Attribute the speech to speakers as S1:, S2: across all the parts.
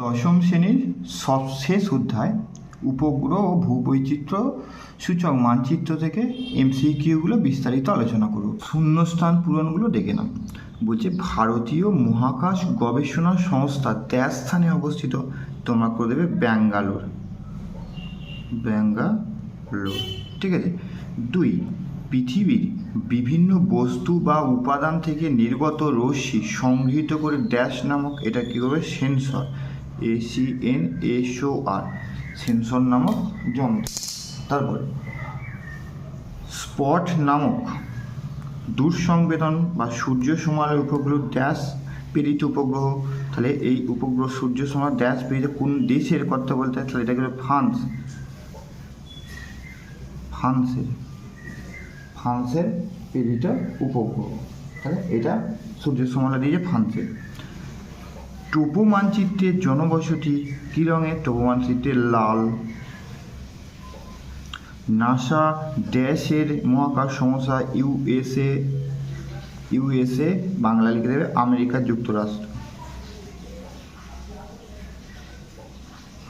S1: দশম শ্রেণির সব শেষ অধ্যায়, উপগ্রহ ও ভূবৈচিত্র্য সূচক মানচিত্র থেকে এমসিকিউগুলো বিস্তারিত আলোচনা করব। শূন্যস্থান পূরণগুলো দেখে নাও। বলছে, ভারতীয় মহাকাশ গবেষণা সংস্থা দেশ স্থানে অবস্থিত। তোমরা করে দেবে ব্যাঙ্গালোর। ব্যাঙ্গালোর। ঠিক আছে? দুই, পৃথিবীর বিভিন্ন বস্তু বা উপাদান থেকে নির্গত রশ্মি সংগৃহীত করে ড্যাশ নামক এটা কী করবে sensor? A C N S O R sensor নামক যন্ত্র। তারপরে, স্পট নামক দূরসংবেদন বা সূর্য সমালের উপগ্রহ ড্যাশ প্রেরিত উপগ্রহ। তাহলে এই উপগ্রহ সূর্য সমাল ড্যাশ প্রেরিত কোন দেশের কথা বলতে হয়? তাহলে এটাকে ফ্রান্স। ফ্রান্সের ফ্রান্সের প্রেরিত উপগ্রহ। তাহলে এটা সূর্য সমালা দিয়ে ফ্রান্সের। টোপো মানচিত্রের জনবসতি কী রঙের টোপো মানচিত্রের লাল? নাসা ড্যাশের মহাকাশ সমস্যা ইউএসএ ইউএসএ বাংলা লিখে দেবে আমেরিকা যুক্তরাষ্ট্র।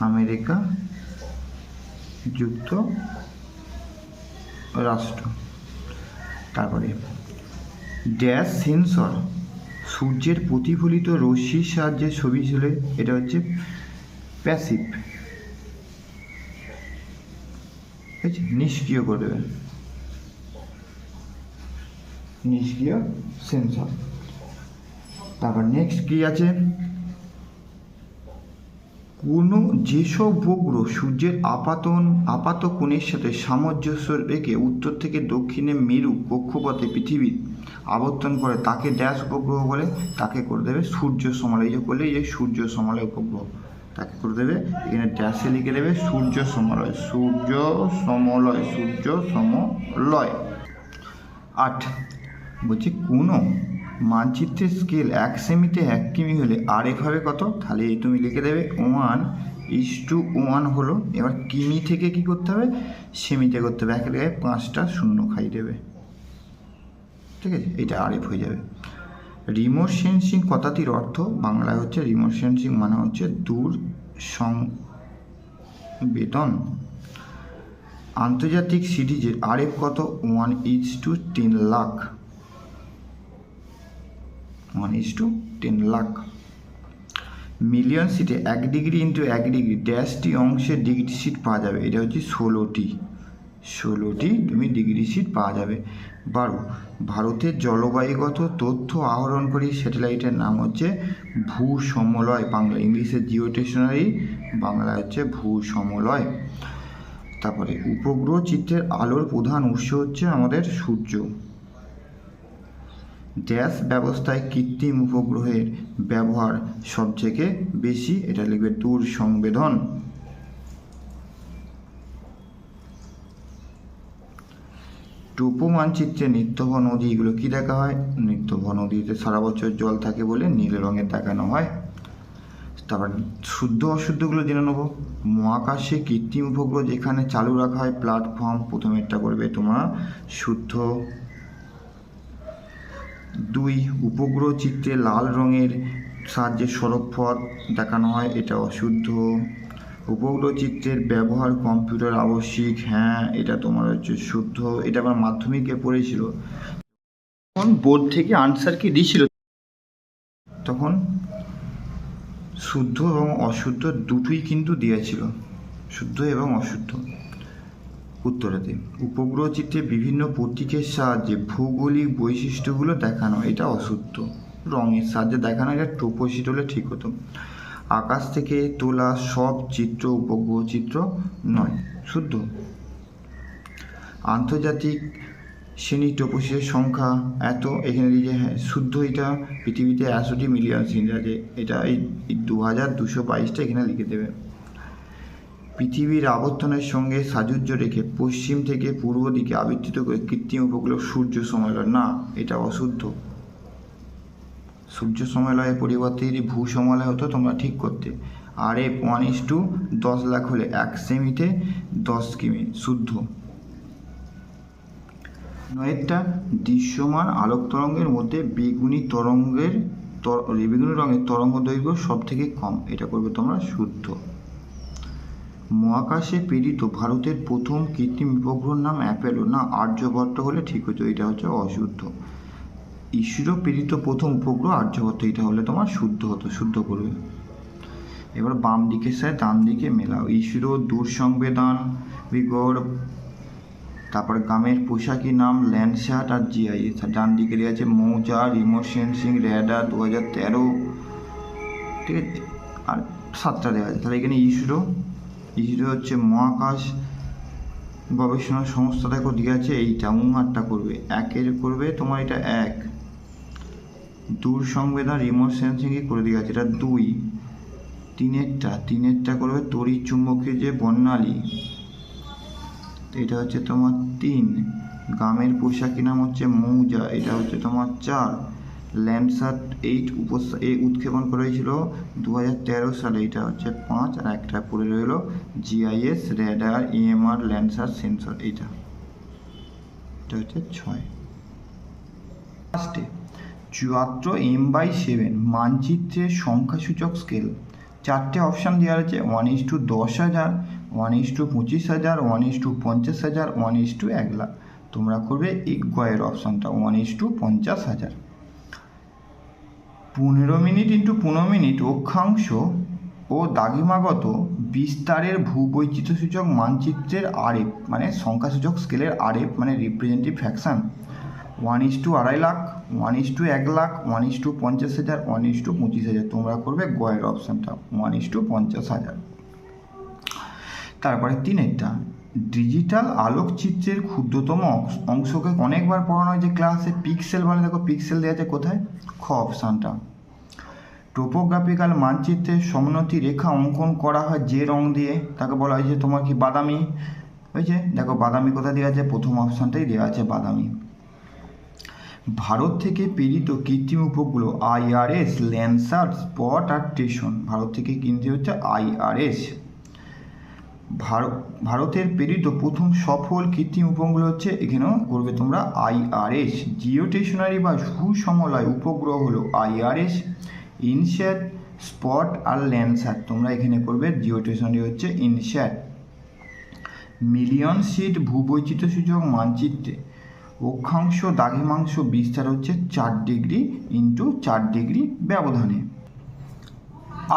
S1: আমেরিকা যুক্ত রাষ্ট্র তারপরে, ড্যাশ সেন্সর। সূর্যের প্রতিফলিত রশ্মির সাহায্যে ছবি তুলে, এটা হচ্ছে প্যাসিভ নিষ্ক্রিয় করে দেবে নিষ্ক্রিয় সেন্সর তারপর নেক্সট কি আছে? কোনো যেসব উপগ্রহ সূর্যের আপাতন, আপাত কোণের সাথে সামঞ্জস্য রেখে উত্তর থেকে দক্ষিণে মেরু কক্ষপথে পৃথিবীর আবর্তন করে তাকে ড্যাশ উপগ্রহ বলে তাকে করে দেবে সূর্য সমালয় এই যে করলে, এই যে সূর্য সমালয় উপগ্রহ, তাকে করে দেবে। এখানে ড্যাশে লিখে দেবে সূর্য সমলয় সূর্য সমলয় সূর্য সমলয়। আট, বলছি কোনো মানচিত্রের স্কেল এক সেমিতে এক কিমি হলে আর এফ হবে কত? তাহলে এই তুমি লিখে দেবে ওয়ান ইস টু ওয়ান হলো, এবার কিমি থেকে কি করতে হবে? সেমিতে করতে হবে। এক জায়গায় পাঁচটা শূন্য খাই দেবে। ঠিক আছে? এটা আর এফ হয়ে যাবে। রিমোট সেন্সিং কথাটির অর্থ বাংলায় হচ্ছে রিমোট সেন্সিং মানে হচ্ছে দূর সংবেদন আন্তর্জাতিক সিরিজের আরএফ কত? One is to ten lakh. One is to ten lakh. Million সিটে এক ডিগ্রি ইন্টু এক ডিগ্রি, ড্যাশটি অংশের ডিগ্রি সিট পাওয়া যাবে। এটা হচ্ছে ষোলোটি। ষোলোটি তুমি ডিগ্রি সিট পাওয়া যাবে। বারো, ভারতের জলবায়ুগত তথ্য আহরণকারী স্যাটেলাইটের নাম হচ্ছে ভূ সমলয় বাংলা, ইংলিশে জিও স্টেশনারি বাংলা হচ্ছে ভূ সমলয় তারপরে, উপগ্রহ চিত্রের আলোর প্রধান উৎস হচ্ছে আমাদের সূর্য। ড্যাশ ব্যবস্থায় কৃত্রিম উপগ্রহের ব্যবহার সবথেকে বেশি, এটা লিখবে দূর সংবেদন টোপো মানচিত্রে নিত্যভ নদী, এগুলো কি দেখা হয়? নিত্যভ নদীতে সারা বছর জল থাকে বলে নীল রঙের দেখানো হয়। তারপর শুদ্ধ অশুদ্ধগুলো জেনে নেব। মহাকাশে কৃত্রিম উপগ্রহ যেখানে চালু রাখা হয় প্ল্যাটফর্ম প্রথমেরটা করবে তোমার শুদ্ধ। দুই, উপগ্রহ চিত্রে লাল রঙের সাহায্যে সড়ক পথ দেখানো হয়, এটা অশুদ্ধ। উপগ্রহ চিত্রের ব্যবহার, কম্পিউটার আবশ্যিক হ্যাঁ এটা তোমার হচ্ছে শুদ্ধ, এটা আমার মাধ্যমিকে পড়েছিল। তখন বোর্ড থেকে আনসার কি দিয়েছিল তখন শুদ্ধ এবং অশুদ্ধ দুটোই কিন্তু দিয়েছিল, শুদ্ধ এবং অশুদ্ধ উত্তরাতে। উপগ্রহ চিত্রে বিভিন্ন প্রতীকের সাহায্যে ভৌগোলিক বৈশিষ্ট্যগুলো দেখানো, এটা অশুদ্ধ। রঙের সাহায্যে দেখানো, এটা টোপোসিট হলে ঠিক হতো। আকাশ থেকে তোলা সব চিত্র উপগ্রহ চিত্র নয়, শুদ্ধ। আন্তর্জাতিক শ্রেণি টোপোসিটের সংখ্যা এত, এখানে যে হ্যাঁ শুদ্ধ এটা পৃথিবীতে একশোটি মিলিয়ন শ্রেণি আছে এটা এই দু হাজার দুশো বাইশটা এখানে লিখে দেবে। পৃথিবীর আবর্তনের সঙ্গে সাযুজ্য রেখে পশ্চিম থেকে পূর্ব দিকে আবর্তিত করে কৃত্রিম উপগ্রহ সূর্য সময়লয় না, এটা অশুদ্ধ। সূর্য সময়লয়ের পরিবর্তে যদি ভূ সময়লয় হতো, তোমরা ঠিক করতে। R F one is to দশ লাখ হলে এক সেমিতে দশ কিমি শুদ্ধ। নয়েরটা দৃশ্যমান আলোক তরঙ্গের মধ্যে বেগুনি তরঙ্গের তর- বেগুনি রঙের তরঙ্গ দৈর্ঘ্য সব থেকে কম, এটা করবে তোমরা শুদ্ধ। মহাকাশে প্রেরিত ভারতের প্রথম কৃত্রিম উপগ্রহের নাম অ্যাপেলো। না আর্যভট্ট হলে ঠিক হতো, এটা হচ্ছে অশুদ্ধ। ইসরো প্রেরিত প্রথম উপগ্রহ আর্যভট্ট এটা হলে তোমার শুদ্ধ হতো, শুদ্ধ করবে। এবার বাম দিকের সাথে ডান দিকে মেলাও। ইসরো দূর সংবেদন বিগড় তারপর গ্রামের পোশাকি নাম ল্যান্ডশার্ট আর আর ডান দিকে আছে মৌজা, রিমোট র্যাডার দু হাজার তেরো। ঠিক আছে? আর সাতটা দেওয়া আছে। তাহলে এখানে ইসরো ইসরো হচ্ছে মহাকাশ গবেষণা সংস্থা। দেখো দিয়ে আছে এইটা উঙ্গারটা করবে। একের করবে তোমার এটা এক। দূর সংবেদন রিমোট সেন্সিংয়ে করে দিয়ে আছে এটা দুই। তিনেরটা তিনেরটা করবে তড়িৎ চুম্বকের যে বর্ণালী, এটা হচ্ছে তোমার তিন। গ্রামের পোশাকি নাম হচ্ছে? মৌজা। এটা হচ্ছে তোমার চার। ল্যান্ডসার্ট এইট উপস এই উৎক্ষেপণ করেছিল দু হাজার তেরো সালে। এটা হচ্ছে পাঁচ আর একটা পড়ে রইল GIS radar EMR, Landsat, sensor. এইটা এটা হচ্ছে ছয়। লাস্টে চুয়াত্তর এম বাই সেভেন মানচিত্রের সংখ্যাসূচক স্কেল চারটে অপশান দেওয়া রয়েছে ওয়ান ইস টু দশ হাজার ওয়ান ইস টু পঁচিশ হাজার ওয়ান ইস টু পঞ্চাশ হাজার ওয়ান ইস টু এক লাখ। তোমরা করবে এই গয়ের অপশানটা ওয়ান ইস টু পঞ্চাশ হাজার। পনেরো মিনিট ইন্টু পনেরো মিনিট অক্ষাংশ ও দাগিমাগত বিস্তারের ভূবৈচিত্র্যসূচক মানচিত্রের আরেপ মানে সংখ্যাসূচক স্কেলের আরেপ মানে representative fraction one is to আড়াই লাখ ওয়ান ইস টু এক লাখ ওয়ান ইস টু পঞ্চাশ হাজার ওয়ান ইস টু পঁচিশ হাজার। তোমরা করবে গয়ের অপশানটা ওয়ান ইস টু পঞ্চাশ হাজার। তারপরে তিনেরটা ডিজিটাল আলোকচিত্রের ক্ষুদ্রতম অংশকে অনেকবার পড়ানো হয় যে ক্লাসে পিক্সেল বলে দেখো পিক্সেল দেওয়া আছে কোথায়? খ অপশানটা টোপোগ্রাফিক্যাল মানচিত্রের সমোন্নতি রেখা অঙ্কন করা হয় যে রং দিয়ে। তাকে বলা হয় যে তোমার কি বাদামি? হয়েছে দেখো বাদামি কোথায় দেওয়া আছে? প্রথম অপশানটাই দেওয়া আছে বাদামি। ভারত থেকে প্রেরিত কৃত্রিম উপগ্রহ আইআরএস, ল্যান্সার স্পট আর স্টেশন। ভারত থেকে কিনতে হচ্ছে আইআরএস। ভারত ভারতের প্রেরিত প্রথম সফল কৃত্রিম উপগ্রহ হচ্ছে এখানেও করবে তোমরা আইআরএস। জিও স্টেশনারি বা সুসমলয় উপগ্রহ হলো আইআরএস, ইনস্যাট, স্পট আর ল্যান্ডস্যাট তোমরা এখানে করবে জিও স্টেশনারি হচ্ছে ইনস্যাট। মিলিয়ন সিট ভূবৈচিত্র্যসূচক মানচিত্রে। অক্ষাংশ দ্রাঘিমাংশ বিস্তার হচ্ছে চার ডিগ্রি ইন্টু চার ডিগ্রি ব্যবধানে।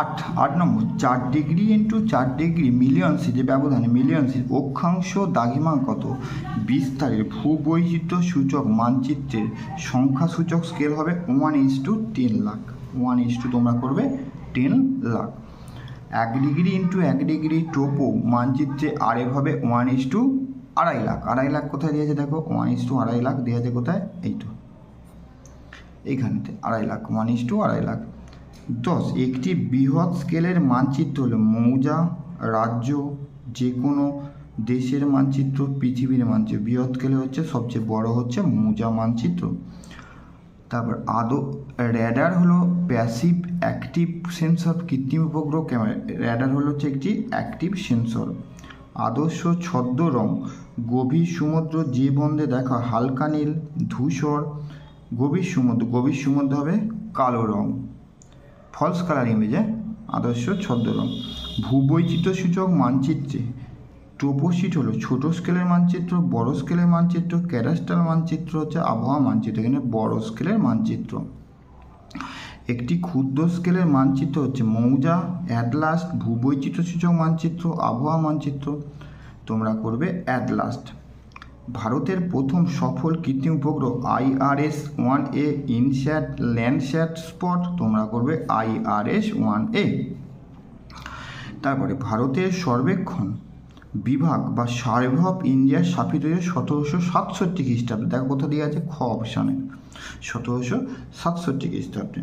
S1: আট আট নম্বর, চার ডিগ্রি ইন্টু চার ডিগ্রি মিলিয়নসে যে ব্যবধানে মিলিয়নসে অক্ষাংশ দাগিমা কত? বিস্তারের ভূবৈচিত্র্য সূচক মানচিত্রের সংখ্যা সূচক স্কেল হবে one is to ten lakh one is to তোমরা করবে টেন লাখ এক ডিগ্রি ইন্টু এক ডিগ্রি টোপো মানচিত্রে আরেক হবে ওয়ান ইস টু আড়াই লাখ। আড়াই লাখ কোথায় দিয়েছে দেখো? ওয়ান ইস টু আড়াই লাখ। দিয়েছে কোথায়? এইটু এইখানেতে। আড়াই লাখ। ওয়ান ইস টু আড়াই লাখ। দশ, একটি বৃহৎ স্কেলের মানচিত্র হলো মৌজা, রাজ্য যে কোনো দেশের মানচিত্র, পৃথিবীর মানচিত্র। বৃহৎ স্কেলে হচ্ছে, সবচেয়ে বড় হচ্ছে মৌজা মানচিত্র। তারপর আদো র্যাডার হলো প্যাসিভ অ্যাক্টিভ সেন্সর কৃত্রিম উপগ্রহ ক্যামেরা র্যাডার হলো হচ্ছে একটি অ্যাক্টিভ সেন্সর আদর্শ ছদ্ম রং গভীর সমুদ্র যে বন্দে দেখা হালকা নীল, ধূসর। গভীর সমুদ্র গভীর সমুদ্র হবে কালো রং। ফলস কালার ইমেজে আদর্শ ছদ্ম রং। ভূবৈচিত্র্য সূচক মানচিত্রে টোপোশিট হলো ছোট স্কেলের মানচিত্র, বড় স্কেলের মানচিত্র। ক্যাডাস্ট্রাল মানচিত্র হচ্ছে আবহাওয়া মানচিত্র, এখানে বড় স্কেলের মানচিত্র। একটি ক্ষুদ্র স্কেলের মানচিত্র হচ্ছে মৌজা অ্যাটলাস্ট ভূবৈচিত্র্য সূচক মানচিত্র, আবহাওয়া মানচিত্র। তোমরা করবে অ্যাট লাস্ট ভারতের প্রথম সফল কৃত্রিম উপগ্রহ IRS one A INSAT Landsat SPOT তোমরা করবে আইআরএস ওয়ান এ তারপরে ভারতের সর্বেক্ষণ বিভাগ বা সার্ভে অফ ইন্ডিয়া স্থাপিত হয়েছে সতেরোশো সাতষট্টি খ্রিস্টাব্দে। দেখো কোথা দিয়ে আছে? খ অপশানে। সতেরোশো সাতষট্টি খ্রিস্টাব্দে।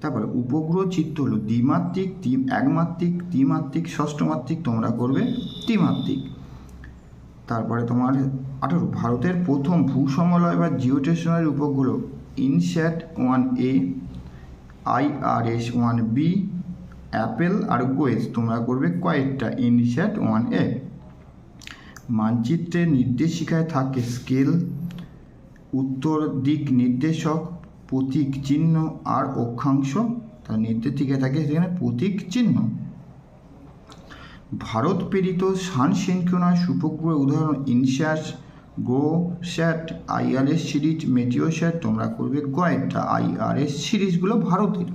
S1: তারপরে উপগ্রহ চিত্র হলো দ্বিমাত্রিক একমাত্রিক, ত্রিমাত্রিক, ষষ্ঠমাত্রিক তোমরা করবে ত্রিমাত্রিক। তারপরে তোমার আঠারো, ভারতের প্রথম ভূসমলয় বা জিওস্টেশনারি উপগ্রহ INSAT one A IRS one B Apple R GOES তোমরা করবে কয়েকটা ইনস্যাট ওয়ান এ মানচিত্রের নির্দেশিকায় থাকে স্কেল, উত্তর দিক নির্দেশক, প্রতীক চিহ্ন আর অক্ষাংশ। তার নির্দেশিকায় থাকে সেখানে প্রতীক চিহ্ন। ভারত প্রেরিত সান সিনক্রোনাস উপগ্রহের উদাহরণ INSAT GOSAT IRS series, Meteosat তোমরা করবে কয়েকটা আইআরএস সিরিজগুলো ভারতের।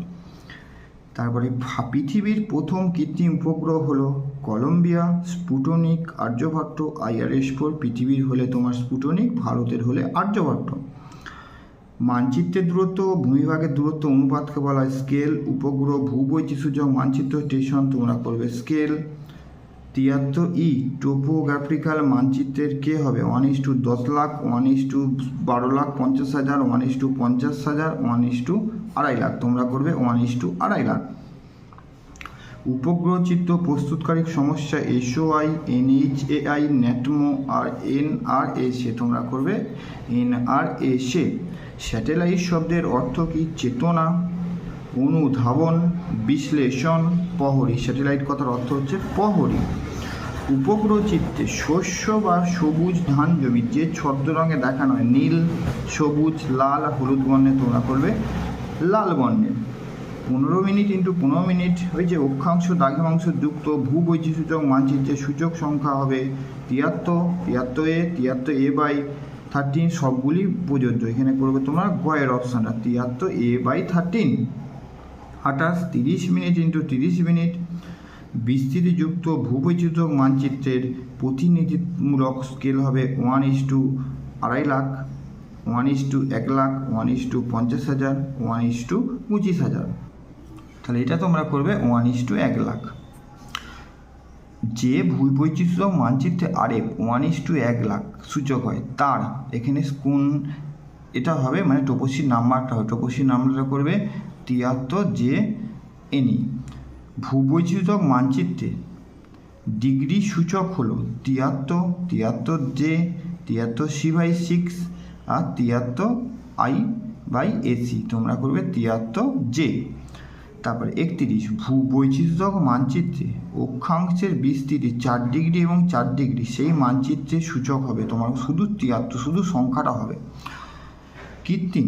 S1: তারপরে পৃথিবীর প্রথম কৃত্রিম উপগ্রহ হলো Columbia, Sputnik Aryabhata, IRS four, পৃথিবীর হলে তোমার স্পুটনিক, ভারতের হলে আর্যভট্ট। মানচিত্রের দূরত্ব ভূমিভাগের দূরত্ব অনুপাতকে বলা হয় স্কেল। উপগ্রহ ভূবৈচিত্র্যসূচক মানচিত্র স্টেশন, তোমরা করবে স্কেল। তিয়াত্তর ই টোপোগ্রাফিক্যাল মানচিত্রের কে হবে? ওয়ান ইস টু দশ লাখ ওয়ান ইস টু বারো লাখ, পঞ্চাশ হাজার ওয়ান ইস টু পঞ্চাশ হাজার ওয়ান ইস টু আড়াই লাখ। তোমরা করবে ওয়ান ইস টু আড়াই লাখ। উপগ্রহ চিত্র প্রস্তুতকারী সমস্যা এসওআই, এনএইচএআই নেটমো আর এনআরএসএ। তোমরা করবে এনআরএসএ। স্যাটেলাইট শব্দের অর্থ কি? চেতনা, অনুধাবন, বিশ্লেষণ, প্রহরী। স্যাটেলাইট কথার অর্থ হচ্ছে প্রহরী। উপগ্রহ চিত্রে শস্য বা সবুজ ধান জমি, যে ছদ্ম রঙে দেখানো হয়, নীল, সবুজ, লাল আর হলুদ বর্ণে তোমরা করবে লাল বর্ণের পনেরো মিনিট ইন্টু পনেরো মিনিট, ওই যে অক্ষাংশ দ্রাঘিমাংশ যুক্ত ভূবৈচিত্র্যসূচক মানচিত্রের সূচক সংখ্যা হবে তিয়াত্তর তিয়াত্তর এ তিয়াত্তর এ বাই থার্টিন সবগুলি প্রযোজ্য এখানে করবে তোমরা গয়ের অপশানটা, তিয়াত্তর এ বাই থার্টিন আঠাশ, তিরিশ মিনিট ইন্টু তিরিশ মিনিট বিস্তৃতিযুক্ত ভূবৈচিত্র্যক মানচিত্রের প্রতিনিধিমূলক স্কেল হবে ওয়ান ইস টু আড়াই লাখ ওয়ান ইস টু এক লাখ ওয়ান ইস টু পঞ্চাশ হাজার ওয়ান ইস টু পঁচিশ হাজার। তাহলে এটা তোমরা করবে ওয়ান ইস টু এক লাখ। যে ভূবৈচিত্র্য মানচিত্রে আরএফ ওয়ান ইস টু এক লাখ সূচক হয়, তার এখানে কোন এটা হবে মানে টপসির নাম্বারটা হবে। টপসির নাম্বারটা করবে তিয়াত্তর জে এনি ভূবৈচিত্রক মানচিত্রে ডিগ্রি সূচক হলো তিয়াত্তর তিয়াত্তর জে তিয়াত্তর সি বাই সিক্স আর তিয়াত্তর আই বাই এসি তোমরা করবে তিয়াত্তর জে তারপরে একত্রিশ, ভূবৈচিত্রক মানচিত্রে অক্ষাংশের বিস্তৃতি চার ডিগ্রি এবং চার ডিগ্রি, সেই মানচিত্রের সূচক হবে তোমার শুধু তিয়াত্তর, শুধু সংখ্যাটা হবে। কৃত্রিম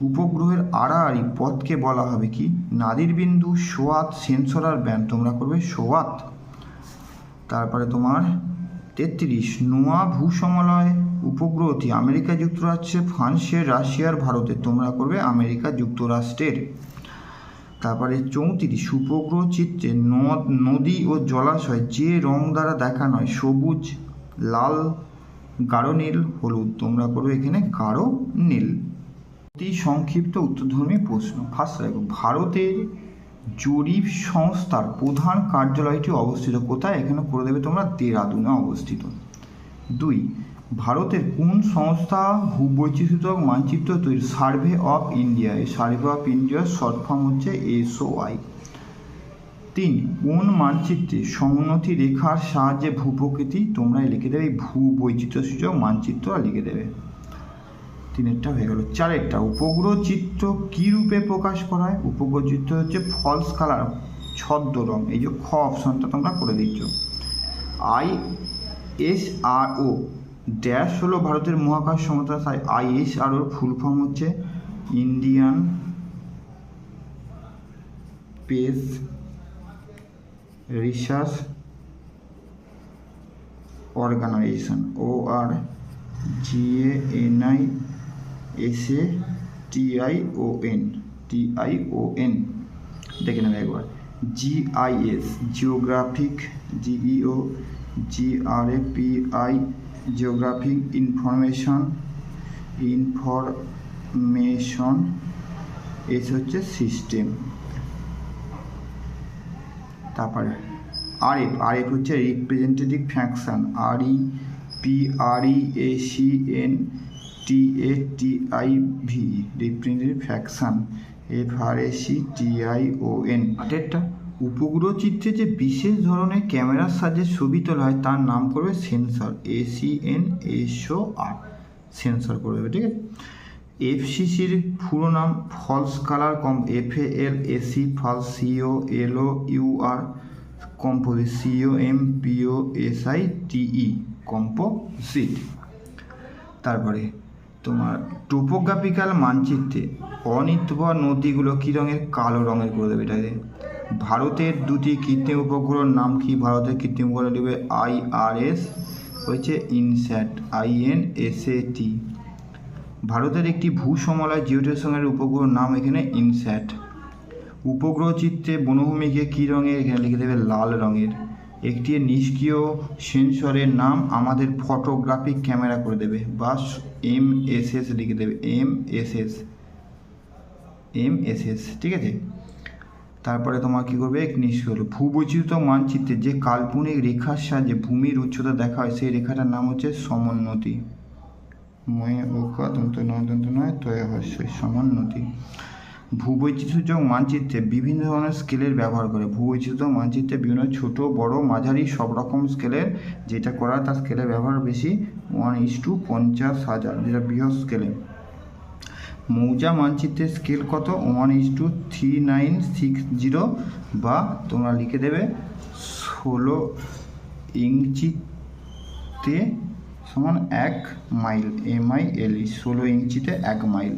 S1: উপগ্রহের আড়াআড়ি পথকে বলা হবে কি? নাদির বিন্দু, সোয়াত সেন্সরার ব্যান্ড। তোমরা করবে সোয়াত। তারপরে তোমার তেত্রিশ। নোয়া ভূসমলয় উপগ্রহটি আমেরিকা যুক্তরাষ্ট্রে ফ্রান্সের রাশিয়ার ভারতে। তোমরা করবে আমেরিকা যুক্তরাষ্ট্রের। তারপরে চৌত্রিশ। উপগ্রহ চিত্রে নদ, নদী ও জলাশয় যে রং দ্বারা দেখানো হয় সবুজ, লাল, গাঢ় নীল, হলুদ। তোমরা করবে এখানে গাঢ় নীল। অতি সংক্ষিপ্ত উত্তরধর্মী প্রশ্ন। ফার্স্ট, দেখো, ভারতের জরিপ সংস্থার প্রধান কার্যালয়টি অবস্থিত কোথায়? এখানে করে দেবে তোমরা, দেরাদুনে অবস্থিত। দুই, ভারতের কোন সংস্থা ভূবৈচিত্র্যক মানচিত্র তৈরি? Survey of India. এই সার্ভে অফ ইন্ডিয়ার শর্ট ফর্ম হচ্ছে এসওআই। তিন, কোন মানচিত্রে সমোন্নতি রেখার সাহায্যে ভূপ্রকৃতি? তোমরা লিখে দেবে ভূবৈচিত্র্য সূচক মানচিত্র লিখে দেবে। তিনেরটা হয়ে গেল। চারেরটা। উপগ্রহ চিত্র কী রূপে প্রকাশ করা হয়? উপগ্রহ চিত্র হচ্ছে ফলস কালার ছদ্ম রং। এই যে খ অপশনটা তোমরা করে দিচ্ছ। I S R O dash হলো ভারতের মহাকাশ সমতা। তাই আই এস আর ওর ফুল ফর্ম হচ্ছে Indian Space Research Organisation O R G N I S A T I O N T I O N দেখে নেবে একবার। G I S geographic G E O G R A P I geographic information information S হচ্ছে system তারপরে RF RF হচ্ছে representative fraction R E P R E A C N T A T I V representative fraction F R A C T I O N আটেরটা? উপগ্রহ চিত্রে যে বিশেষ ধরনের ক্যামেরার সাহায্যে ছবি তোলা হয় তার নাম করবে sensor A C N S O R sensor করে দেবে ঠিক আছে? এফসিসির পুরো নাম false colour com F A L S E false C O L O U R composite C O M P O S I T E composite তারপরে তোমার topographical মানচিত্রে অনিত্যবা নদীগুলো কী রঙের? কালো রঙের করে দেবে এটাকে। ভারতের দুটি কৃত্রিম উপগ্রহের নাম কি? ভারতের কৃত্রিম উপগ্রহ দেবে আই আর এস হচ্ছে INSAT, I N S A T. ভারতের একটি ভূসমলয় জিওটেশনের উপগ্রহের নাম এখানে ইনস্যাট। উপগ্রহ চিত্রে বনভূমিকে কী রঙের? এখানে লিখে দেবে লাল রঙের। একটি নিষ্ক্রিয় সেন্সরের নাম আমাদের ফটোগ্রাফিক ক্যামেরা করে দেবে বা এম এস এস লিখে দেবে M S S M S S ঠিক আছে? তারপরে তোমার কী করবে? নিষ্ক্রিয় হলো। ভূবৈচিত্র্য মানচিত্রে যে কাল্পনিক রেখার সাহায্যে ভূমির উচ্চতা দেখা হয়, সেই রেখাটার নাম হচ্ছে সমোন্নতি। ময়ে ওকা নয় দন্ত নয়, তয় হস্যই সমোন্নতি। ভূবৈচিত্র্য মানচিত্রে বিভিন্ন ধরনের স্কেলের ব্যবহার করে। ভূবৈচিত্র্য মানচিত্রে বিভিন্ন ছোট, বড়, মাঝারি সব রকম স্কেলের যেটা করা তার স্কেলের ব্যবহার বেশি। ওয়ান ইস টু পঞ্চাশ হাজার যেটা বৃহৎ স্কেলে। মৌজা মানচিত্রের স্কেল কত? One is to three nine six zero বা তোমরা লিখে দেবে ষোলো ইঞ্চিতে সমান এক মাইল এম আই এল ষোলো ইঞ্চিতে এক মাইল।